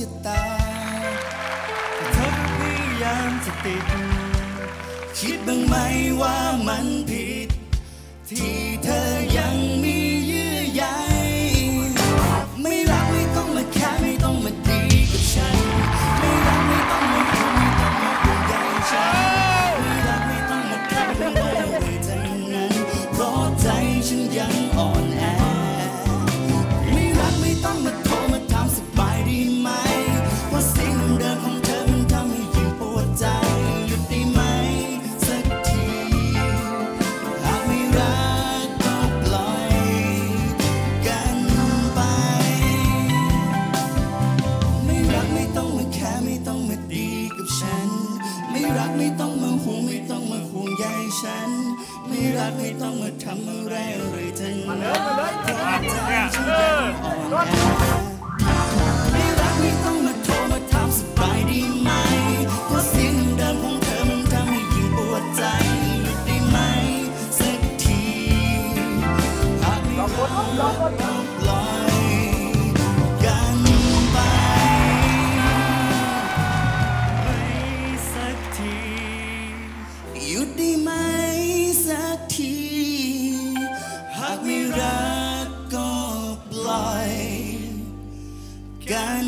จะตายเธอพยายามจะติด คิดบ้างไหมว่ามันผิด ที่เธอ ไม่ต้องมาห่วงไม่ต้องมาห่วงใยฉัน ไม่รักไม่ต้องมาทำอะไรอะไรทั้งนั้นเพราะใจฉันยังอ่อนแอไม่รักไม่ต้องมาโทรมาถามสบายดีไหมเพราะเสียงเดิมของเธอมันทำให้ยิ่งปวดใจหยุดได้ไหมสักทีหากไม่รัก ไหมสักที หากไม่รักก็ปล่อยกัน